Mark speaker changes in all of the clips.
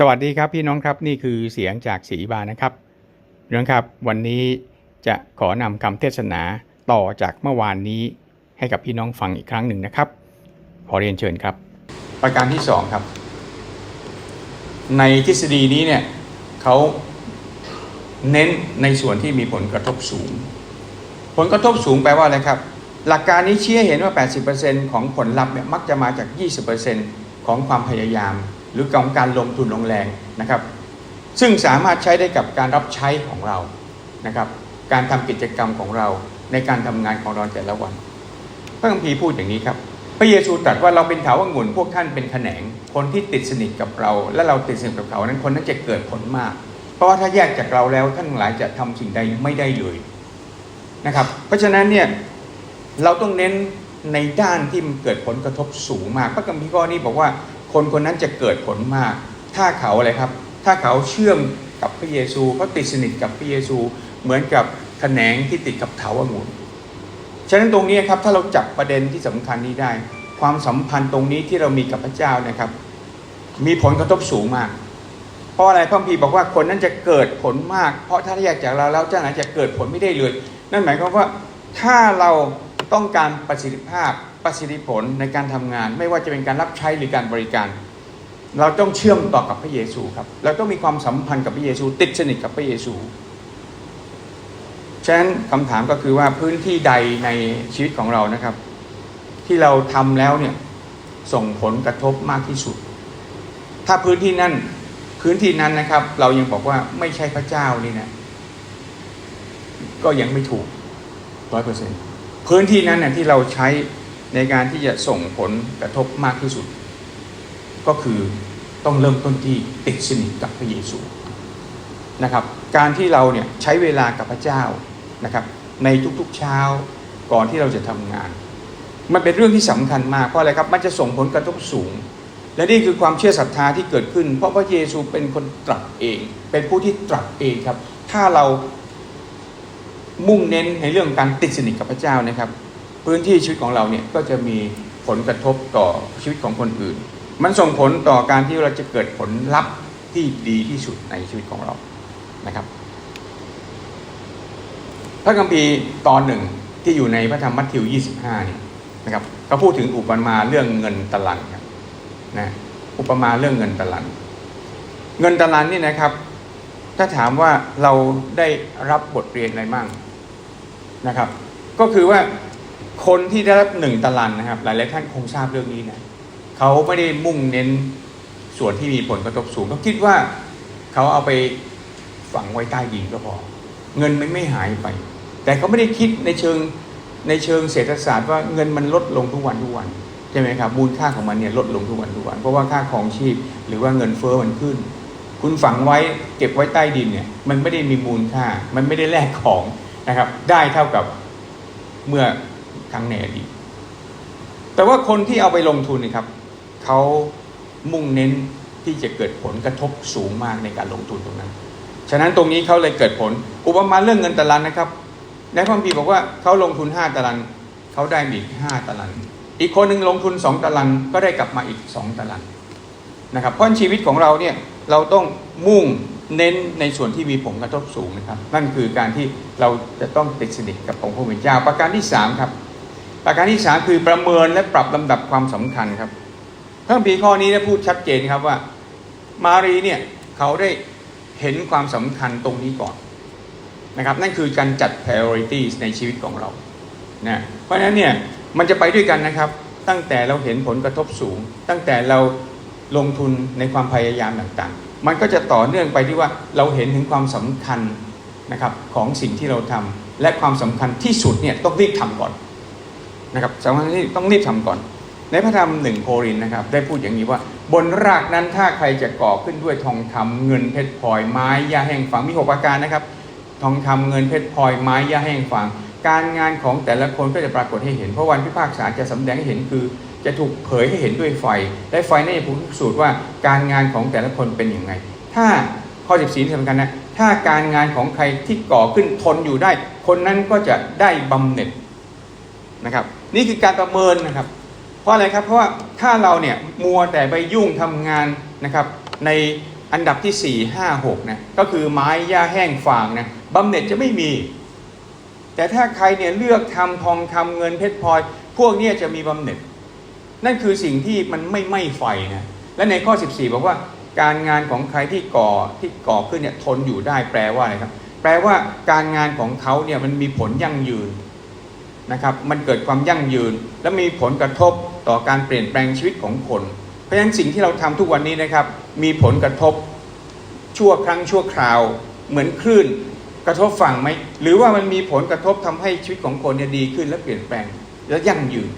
Speaker 1: สวัสดีครับพี่น้องครับนี่คือเสียงจากสีบานะครับพี่น้องครับวันนี้จะขอนำคำเทศนาต่อจากเมื่อวานนี้ให้กับพี่น้องฟังอีกครั้งหนึ่งนะครับ ขอเรียนเชิญครับ ประการที่สองครับ ในทฤษฎีนี้เนี่ยเขาเน้นในส่วนที่มีผลกระทบสูง ผลกระทบสูงแปลว่าอะไรครับ หลักการนี้ชี้ให้เห็นว่า 80%ของผลลัพธ์เนี่ยมักจะมาจาก 20%ของความพยายาม หรือของการลงทุนลงแรงนะครับ ซึ่งสามารถใช้ได้กับการรับใช้ของเรานะครับ การทำกิจกรรมของเราในการทำงานของเราแต่ละวัน พระคัมภีร์พูดอย่างนี้ครับ พระเยซูตรัสว่าเราเป็นเถาวงุ่นพวกท่านเป็นแขนง คนที่ติดสนิทกับเรา และเราติดสนิทกับเขานั้นคนนั้นจะเกิดผลมาก เพราะว่าถ้าแยกจากเราแล้วท่านหลายจะทำสิ่งใดไม่ได้เลยนะครับ เพราะฉะนั้นเนี่ยเราต้องเน้นในด้านที่มันเกิดผลกระทบสูงมาก พระคัมภีร์ข้อนี้บอกว่า คนคนนั้นจะเกิดผลมาก ถ้าเขาอะไรครับ ถ้าเขาเชื่อมกับพระเยซูเขาติดสนิทกับพระเยซูเหมือนกับแขนงที่ติดกับเถาวังุ่นฉะนั้นตรงนี้ครับถ้าเราจับประเด็นที่สำคัญนี้ได้ ความสัมพันธ์ตรงนี้ที่เรามีกับพระเจ้านะครับ มีผลกระทบสูงมาก เพราะอะไรพระคัมภีบอกว่าคนนั้นจะเกิดผลมาก เพราะถ้าแยกจากเราแล้วเจ้าหนจะเกิดผลไม่ได้เลย นั่นหมายความว่าถ้าเรา ต้องการประสิทธิภาพประสิทธิผลในการทำงาน ไม่ว่าจะเป็นการรับใช้หรือการบริการ เราต้องเชื่อมต่อกับพระเยซูครับเราต้องมีความสัมพันธ์กับพระเยซู ติดสนิทกับพระเยซูฉะนั้นคำถามก็คือว่าพื้นที่ใดในชีวิตของเรานะครับ ที่เราทำแล้วเนี่ยส่งผลกระทบมากที่สุด ถ้าพื้นที่นั้นพื้นที่นั้นนะครับ เรายังบอกว่าไม่ใช่พระเจ้านี่นะก็ยังไม่ถูกร้อยเปอร์เซ็นต์ พื้นที่นั้นน่ยที่เราใช้ในการที่จะส่งผลกระทบมากที่สุด ก็คือต้องเริ่มต้นที่ติดสนิทกับพระเยซูนะครับ การที่เราเนี่ยใช้เวลากับพระเจ้านะครับ ในทุกๆเช้าก่อนที่เราจะทำงาน มันเป็นเรื่องที่สำคัญมากเพราะอะไรครับมันจะส่งผลกระทบสูง และนี่คือความเชื่อศรัทธาที่เกิดขึ้น เพราะพระเยซูเป็นคนตรัสเอง เป็นผู้ที่ตรัสเองครับ ถ้าเรา มุ่งเน้นในเรื่องการติดสนิทกับพระเจ้านะครับ พื้นที่ชีวิตของเราเนี่ยก็จะมีผลกระทบต่อชีวิตของคนอื่น มันส่งผลต่อการที่เราจะเกิดผลลัพธ์ที่ดีที่สุดในชีวิตของเรานะครับ พระคัมภีร์ตอนหนึ่งที่อยู่ในพระธรรมมัทธิว 25นี่นะครับก็พูดถึงอุปมาเรื่องเงินตะลันครับนะอุปมาเรื่องเงินตะลันเงินตะลันนี่นะครับ ถ้าถามว่าเราได้รับบทเรียนอะไรบ้าง นะครับ ก็คือว่าคนที่ได้รับหนึ่งตะลันนะครับ หลายๆท่านคงทราบเรื่องนี้นะเขาไม่ได้มุ่งเน้นส่วนที่มีผลกระทบสูงเขาคิดว่าเขาเอาไปฝังไว้ใต้ดินก็พอ เงินมันไม่หายไป แต่เขาไม่ได้คิดในเชิงในเชิงเศรษฐศาสตร์ว่าเงินมันลดลงทุกวันทุกวันใช่ไหมครับมูลค่าของมันเนี่ยลดลงทุกวันทุกวัน เพราะว่าค่าของชีพหรือว่าเงินเฟ้อมันขึ้น คุณฝังไว้เก็บไว้ใต้ดินเนี่ย มันไม่ได้มีมูลค่า มันไม่ได้แลกของ นะครับ ได้เท่ากับเมื่อครั้งในอดีตแต่ว่าคนที่เอาไปลงทุนนะครับเขามุ่งเน้นที่จะเกิดผลกระทบสูงมากในการลงทุนตรงนั้น ฉะนั้นตรงนี้เขาเลยเกิดผล อุปมาเรื่องเงินตะลันนะครับในพระคัมภีบอกว่าเขาลงทุน 5ตะลันเขาได้อีก 5ตะลัน อีกคนหนึ่งลงทุน 2ตะลันก็ได้กลับมาอีก 2ตะลันนะครับเพราะชีวิตของเราเนี่ยเราต้องมุ่ง เน้นในส่วนที่มีผลกระทบสูงนะครับ นั่นคือการที่เราจะต้องติดสนิทกับองค์พระผู้เป็นเจ้า ประการที่3ครับประการที่ 3 คือประเมินและปรับลำดับความสำคัญครับพระคัมภีร์ข้อนี้ได้พูดชัดเจนครับว่า มารีเนี่ยเขาได้เห็นความสำคัญตรงนี้ก่อนนะครับนั่นคือการจัด priorities ในชีวิตของเรานะเพราะฉะนั้นเนี่ยมันจะไปด้วยกันนะครับ ตั้งแต่เราเห็นผลกระทบสูง ตั้งแต่เรา ลงทุนในความพยายามต่างๆ มันก็จะต่อเนื่องไปที่ว่าเราเห็นถึงความสำคัญนะครับของสิ่งที่เราทำและความสำคัญที่สุดเนี่ยต้องรีบทำก่อนนะครับสำคัญที่ต้องรีบทำก่อน ในพระธรรมหนึ่งโครินนะครับได้พูดอย่างนี้ว่า บนรากนั้นถ้าใครจะก่อขึ้นด้วยทองคำเงินเพชรพลอยไม้ยาแห้งฝังมีหกประการนะครับ ทองคำเงินเพชรพลอยไม้ยาแห้งฝังการงานของแต่ละคนก็จะปรากฏให้เห็น เพราะวันพิพากษาจะสำแดงให้เห็นคือ จะถูกเผยให้เห็นด้วยไฟ และไฟนี่นจะพิสูจน์ว่าการงานของแต่ละคนเป็นอย่างไรถ้าข้อ 14ที่สำคัญนะถ้าการงานของใครที่ก่อขึ้นทนอยู่ได้ คนนั้นก็จะได้บำเหน็จนะครับ นี่คือการประเมินนะครับ เพราะอะไรครับเพราะว่าถ้าเราเนี่ยมัวแต่ไปยุ่งทำงานนะครับในอันดับที่ 4 5 6นะก็คือไม้หญ้าแห้งฟางนะบำเหน็จจะไม่มี แต่ถ้าใครเนี่ยเลือกทำทองคำเงินเพชรพลอย พวกนี้จะมีบำเหน็จ นั่นคือสิ่งที่มันไม่ไหม้ไฟนะและในข้อ 14 บอกว่าการงานของใครที่ก่อที่ก่อขึ้นเนี่ยทนอยู่ได้แปลว่าอะไรครับ แปลว่าการงานของเขาเนี่ยมันมีผลยั่งยืนนะครับ มันเกิดความยั่งยืน และมีผลกระทบต่อการเปลี่ยนแปลงชีวิตของคน เพราะฉะนั้นสิ่งที่เราทำทุกวันนี้นะครับ มีผลกระทบชั่วครั้งชั่วคราว เหมือนคลื่นกระทบฝั่งไหมหรือว่ามันมีผลกระทบทำให้ชีวิตของคนเนี่ยดีขึ้นและเปลี่ยนแปลงและยั่งยืน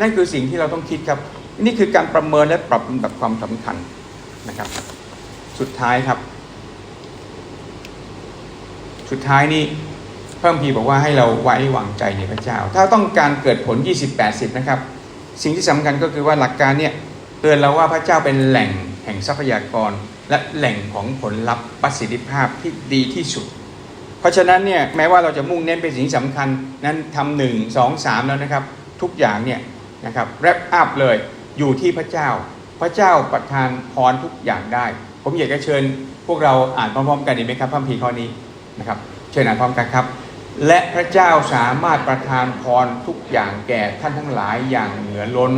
Speaker 1: นั่นคือสิ่งที่เราต้องคิดครับ นี่คือการประเมินและปรับลำดับความสำคัญนะครับ สุดท้ายครับ สุดท้ายนี่เพิ่มพีบอกว่าให้เราไว้วางใจในพระเจ้า ถ้าต้องการเกิดผล 20-80 นะครับ สิ่งที่สำคัญก็คือว่าหลักการเนี่ยเตือนเราว่าพระเจ้าเป็นแหล่งแห่งทรัพยากรและแหล่งของผลลัพธ์ประสิทธิภาพที่ดีที่สุด เพราะฉะนั้นเนี่ยแม้ว่าเราจะมุ่งเน้นไปสิ่งสำคัญนั้นทำหนึ่งสองสามแล้วนะครับ ทุกอย่างเนี่ย นะครับแรปอัพเลยอยู่ที่พระเจ้า พระเจ้าประทานพรทุกอย่างได้ ผมอยากจะเชิญพวกเราอ่านพร้อมๆ กันดีไหมครับพระคัมภีข้อนี้นะครับ เชิญอ่านพร้อมกันครับ และพระเจ้าสามารถประทานพรทุกอย่างแก่ท่านทั้งหลายอย่างเหนือล้น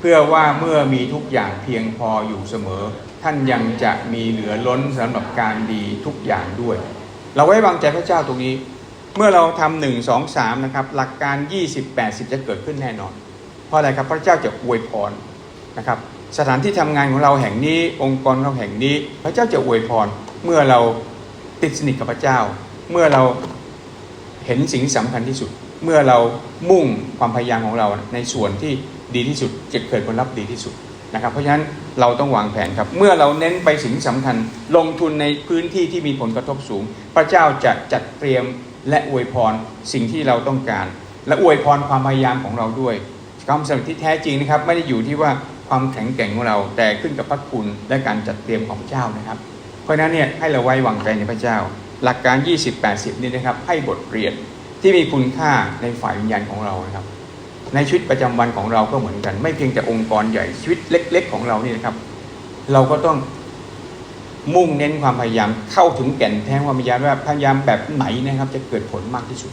Speaker 1: เพื่อว่าเมื่อมีทุกอย่างเพียงพออยู่เสมอ ท่านยังจะมีเหลือล้นสำหรับการดีทุกอย่างด้วย เราไว้วางใจพระเจ้าตรงนี้ เมื่อเราทำหนึ่งสองสามนะครับหลักการ 20 80 จะเกิดขึ้นแน่นอน ราะอะไรครับพระเจ้าจะอวยพรนะครับสถานที่ทำงานของเราแห่งนี้องค์กรของเราแห่งนี้ พระเจ้าจะอวยพรเมื่อเราติดสนิทกับพระเจ้า เมื่อเราเห็นสิ่งที่สำคัญที่สุด เมื่อเรามุ่งความพยายามของเราในส่วนที่ดีที่สุดจะเกิดผลลัพธ์ดีที่สุดนะครับ เพราะฉะนั้นเราต้องวางแผนครับ เมื่อเราเน้นไปสิ่งที่สำคัญ ลงทุนในพื้นที่ที่มีผลกระทบสูง พระเจ้าจะจัดเตรียมและอวยพรสิ่งที่เราต้องการ และอวยพรความพยายามของเราด้วย ความสำเร็จที่แท้จริงนะครับ ไม่ได้อยู่ที่ว่าความแข็งแกร่งของเรา แต่ขึ้นกับพระคุณและการจัดเตรียมของเจ้านะครับ เพราะนั้นเนี่ยให้เราไว้วางใจในพระเจ้า หลักการ 20-80 นี่นะครับ ให้บทเรียนที่มีคุณค่าในฝ่ายวิญญาณของเรานะครับ ในชีวิตประจำวันของเราก็เหมือนกัน ไม่เพียงแต่องค์กรใหญ่ชีวิตเล็ก ๆ ของเรานี่นะครับ เราก็ต้องมุ่งเน้นความพยายามเข้าถึงแก่นแท้ความพยายามว่าพยายามแบบไหนนะครับ จะเกิดผลมากที่สุด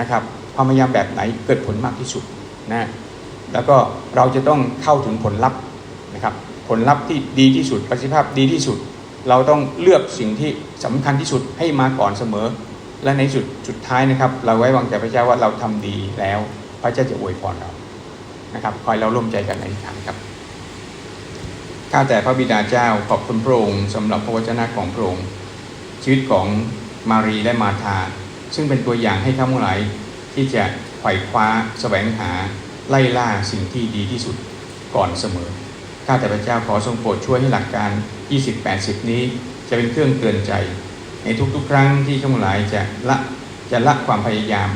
Speaker 1: นะครับ ความพยายามแบบไหนเกิดผลมากที่สุด นะแล้วก็เราจะต้องเข้าถึงผลลัพธ์นะครับผลลัพธ์ที่ดีที่สุดประสิทธิภาพดีที่สุด เราต้องเลือกสิ่งที่สำคัญที่สุดให้มาก่อนเสมอ และในสุดสุดท้ายนะครับ เราไว้วางใจพระเจ้าว่าเราทำดีแล้ว พระเจ้าจะอวยพรเรานะครับคอยเราร่วมใจกันในทางครับข้าแต่พระบิดาเจ้าขอบคุณพระองค์สำหรับพระวจนะของพระองค์ชีวิตของมารีและมาธาซึ่งเป็นตัวอย่างให้ข้าทั้งหลายที่จะ ไขว่คว้าแสวงหาไล่ล่าสิ่งที่ดีที่สุดก่อนเสมอ ข้าแต่พระเจ้าขอทรงโปรดช่วยให้หลักการ 20-80 นี้จะเป็นเครื่องเตือนใจ ในทุกๆ ครั้งที่ข้าทั้งหลายจะละจะละความพยายาม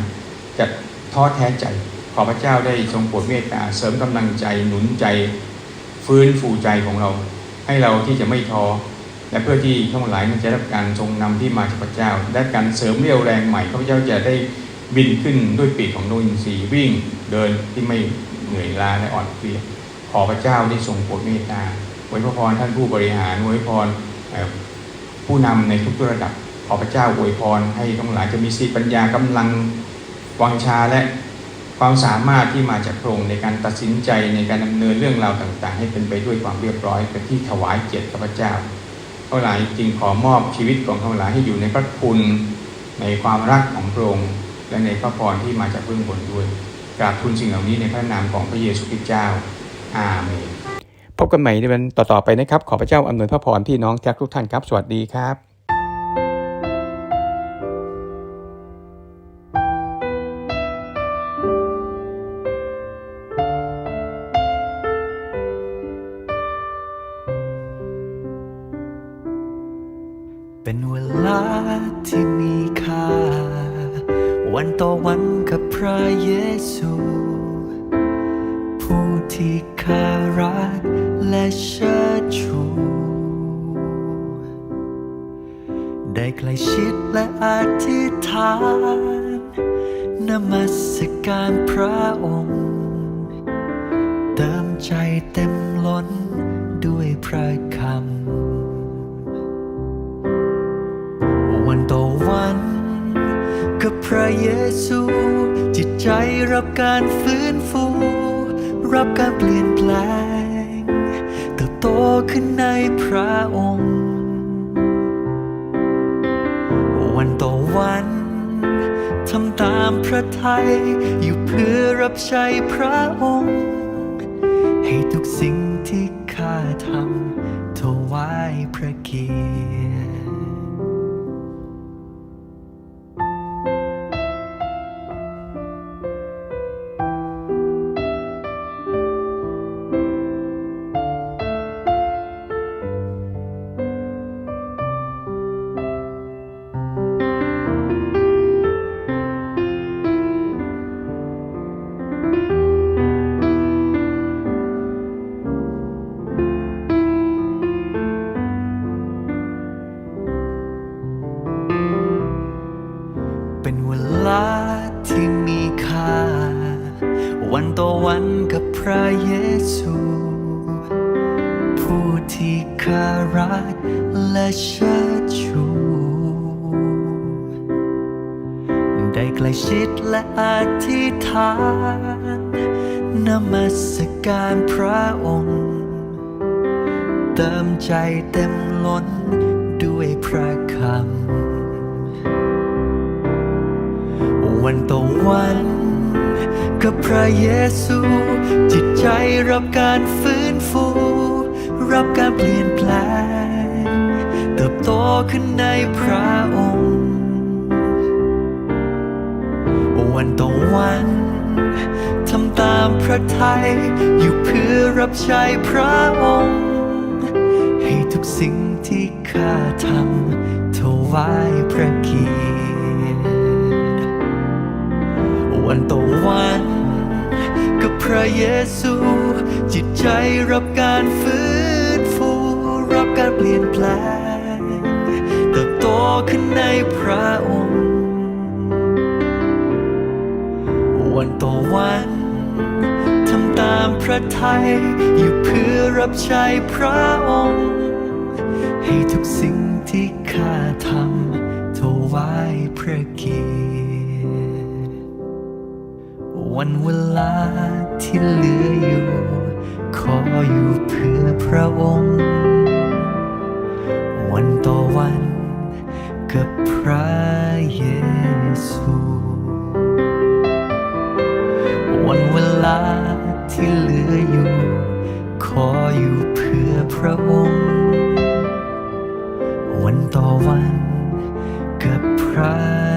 Speaker 1: จะท้อแท้ใจ ขอพระเจ้าได้ทรงโปรดเมตตาเสริมกำลังใจหนุนใจ ฟื้นฟูใจของเรา ให้เราที่จะไม่ท้อและเพื่อที่ทั้งหลายจะได้รับการทรงนำที่มาจากพระเจ้าและการเสริมเรี่ยวแรงใหม่ข้าพเจ้าจะได้ บินขึ้นด้วยปีกของดวงอินทรีย์วิ่งเดินที่ไม่เหนื่อยล้าและอ่อนเพลียขอพระเจ้าได้ทรงโปรดเมตตาไว้พระพรท่านผู้บริหารไว้พรผู้นำในทุกระดับ ขอพระเจ้าอวยพรให้ทั้งหลายจะมีสติปัญญากำลังวังชาและความสามารถที่มาจากพระองค์ในการตัดสินใจในการดำเนินเรื่องราวต่าง ๆ ให้เป็นไปด้วยความเรียบร้อยเป็นที่ถวายเกียรติพระเจ้าเท่าหลายจึงขอมอบชีวิตของเท่าหลายให้อยู่ในพระคุณในความรักของพระองค์ และในพระพรที่มาจากเบื้องบนด้วยกราบทูลสิ่งเหล่านี้ในพระนามของพระเยซูคริสต์เจ้าอาเมนพบกันใหม่ในวันต่อๆไปนะครับ ขอพระเจ้าอำนวยพระพรพี่น้องจากทุกท่านครับ สวัสดีครับ
Speaker 2: เชิดชู ได้ใกล้ชิดและอธิษฐานนมัสการพระองค์ เติมใจเต็มล้นด้วยพระคำ วันต่อวันกับพระเยซู จิตใจรับการฟื้นฟู รับการเปลี่ยนแปลง โตขึ้นในพระองค์ วันต่อวันทำตามพระทัยอยู่เพื่อรับใช้พระองค์ ให้ทุกสิ่งที่ข้าทำถวายพระเกียรติ ซูผู้ที่ข้ารักและเชิดชูได้ใกล้ชิดและอธิษฐานนมัสการพระองค์ เติมใจเต็มล้นด้วยพระคำ วันต่อวัน กับพระเยซู จิตใจรับการฟื้นฟู รับการเปลี่ยนแปลง เติบโตขึ้นในพระองค์ วันต่อวันทำตามพระทัยอยู่เพื่อรับใช้พระองค์ ให้ทุกสิ่งที่ข้าทำถวายพระเกีย วันต่อวัน กับพระเยซู จิตใจรับการฟื้นฟู รับการเปลี่ยนแปลงเติบโตขึ้นในพระองค์ วันต่อวันทำตามพระทัยอยู่เพื่อรับใช้พระองค์ ให้ทุกสิ่งที่ข้าทำถวายพระเกียรติ วันเวลาที่เหลืออยู่ ขออยู่เพื่อพระองค์ วันต่อวันกับพระเยซู วันเวลาที่เหลืออยู่ ขออยู่เพื่อพระองค์ วันต่อวันกับพระ